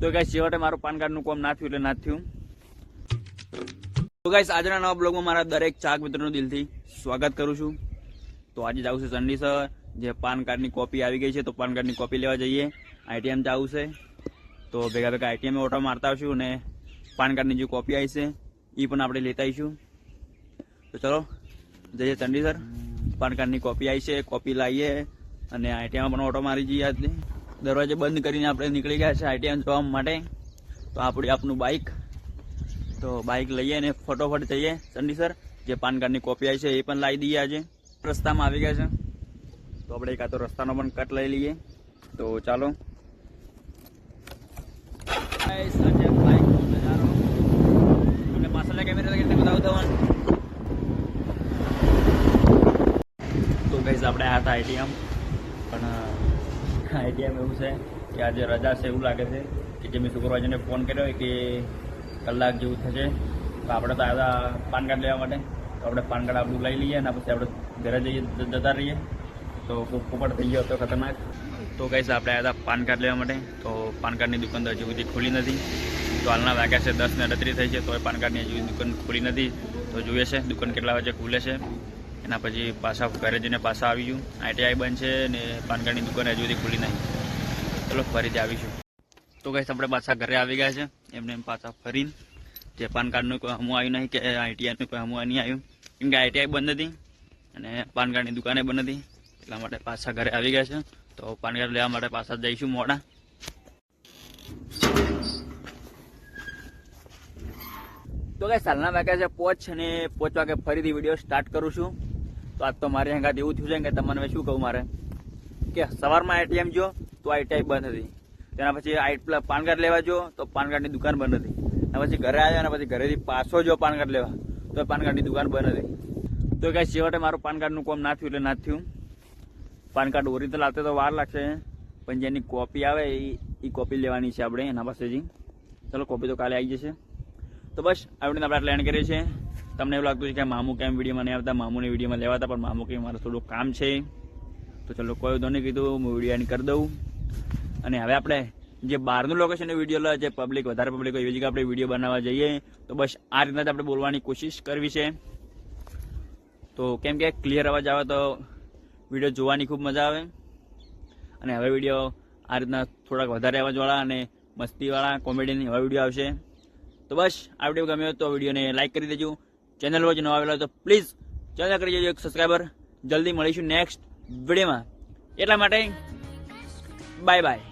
તો ગાઈસ છેવટે મારું પાન કાર્ડનું કોમ ના થયું એટલે ના થયું. તો ગાઈસ આજના નવા બ્લોગમાં મારા દરેક ચાક મિત્રોનું દિલથી સ્વાગત કરું છું. તો આજે જવું છે ચંડીસર જે પાન કાર્ડની કોપી આવી ગઈ છે, તો પાન કાર્ડની કોપી લેવા જઈએ. આઈટીએમ જવું છે. તો ભેગા ભેગા આઈટીએમ ઓટો મારતા આવશું અને પાન કાર્ડની જે કોપી આવી છે એ પણ આપણે લેતા આવીશું. તો ચલો, જઈએ ચંડીસર પાન કાર્ડની કોપી આવી છે કોપી લાવીએ અને આઈટીએમ પણ ઓટો મારી જઈએ આજે દરવાજે બંધ કરીને આપણે નીકળી ગયા છે આઈટીએમ જવા માટે. તો આપણી આપનું બાઇક તો બાઇક લઈએ અને ફટોફટ જઈએ. ચંડીસર જે પાન કાર્ડની કોપી આવી છે એ પણ લાવી દઈએ આજે. રસ્તામાં આવી ગયા છે. તો આપણે આ તો રસ્તાનો પણ કટ લઈ લઈએ. તો ચાલો. પાછળના કેમેરા લગી બતાવું તમને તો ગઈઝ આપણે આ હતા આઈટીએમ પણ આઈટીએમ એવું છે કે આજે રજા છે એવું લાગે છે કે જે મેં સુપરવાઇઝરને ફોન કર્યો કે કલાક જેવું થશે. તો આપણે તો આવ્યા પાન કાર્ડ લેવા માટે. તો આપણે પાન કાર્ડ આપણું લઈ લઈએ અને પછી આપણે ઘરે જઈએ જતા રહીએ. તો પોપટ થઈ ગયો હતો ખતરનાક. તો કહીશ આપણે આવ્યા પાન કાર્ડ લેવા માટે. તો પાન કાર્ડની દુકાન તો હજુ સુધી ખુલી નથી. તો હાલના વાગ્યા છે દસ ને અડત્રીસ થઈ છે. તો એ પાન કાર્ડની હજુ દુકાન ખુલી નથી. તો જોઈએ છે દુકાન કેટલા વાગે ખુલે છે. એના પછી પાછા ઘરે જઈને પાછા આવી ગયું. આઈટીઆઈ બંધ છે ને પાન કાર્ડની દુકાન હજુ સુધી ખુલી નહીં. ચલો, ફરીથી આવીશું. તો કહીશ આપણે પાછા ઘરે આવી ગયા છે. એમને એમ પાછા ફરીને જે પાન કાર્ડનું કોઈ હમું આવ્યું નહીં કે આઈટીઆઈનું કોઈ હમું નહીં આવ્યું. કેમ કે આઈટીઆઈ બંધ હતી અને પાન કાર્ડની દુકાને બંધ હતી. એટલા માટે પાછા ઘરે આવી ગયા છે. તો પાન કાર્ડ લેવા માટે પાછા જઈશું મોડા. તો કઈ સાલના વાગ્યા છે પોચ અને પોચ વાગે ફરીથી વીડિયો સ્ટાર્ટ કરું છું. તો આજ તો મારી હંગાત એવું થયું છે કે તમને શું કહું મારે? કે સવારમાં આઈટીએમ જો, તો આઈટીઆઈ બંધ હતી. તેના પછી આઈ પાન કાર્ડ લેવા જો, તો પાન કાર્ડની દુકાન બંધ હતી. અને પછી ઘરે આવ્યા અને પછી ઘરેથી પાછો જો પાન કાર્ડ લેવા, તો પાન કાર્ડની દુકાન બંધ હતી. તો કઈ છેવટે મારું પાન કાર્ડનું કોમ ના થયું એટલે ના થયું. પાન કાર્ડ ઓરિજિનલ આવતે તો વાર લાગશે, પણ જેની કોપી આવે એ એ કોપી લેવાની છે આપણે, એના પાસેથી. ચલો કોપી તો કાલે આવી જશે. તો બસ આવડીને આપણે પ્લાન કરીએ છીએ. તમને એવું લાગતું છે કે મામુ કેમ વિડીયોમાં નહીં આવતા? મામુને વિડીયોમાં લેવાતા, પણ મામુ કે મારું થોડું કામ છે. તો ચલો કોઈ વધુ નહીં, કીધું હું વીડિયો કરી દઉં. અને હવે આપણે જે બહારનું લોકેશનનો વીડિયો લે, જે પબ્લિક વધારે પબ્લિક હોય એવી જગ્યાએ આપણે વીડિયો બનાવવા જઈએ. તો બસ આ રીતના જ આપણે બોલવાની કોશિશ કરવી છે. તો કેમ કે ક્લિયર અવાજ આવે તો વીડિયો જોવાની ખૂબ મજા આવે. અને હવે વીડિયો આ રીતના થોડાક વધારે અવાજવાળા અને મસ્તીવાળા કોમેડીની હવે વીડિયો આવશે. તો બસ, આ વીડિયો ગમ્યો તો વિડીયોને લાઇક કરી દેજો. ચેનલ પર નવા આવેલા તો પ્લીઝ ચેનલ કરી જજો એક સબસ્ક્રાઈબર જલ્દી મળીશું નેક્સ્ટ વિડીયોમાં એટલા માટે બાય બાય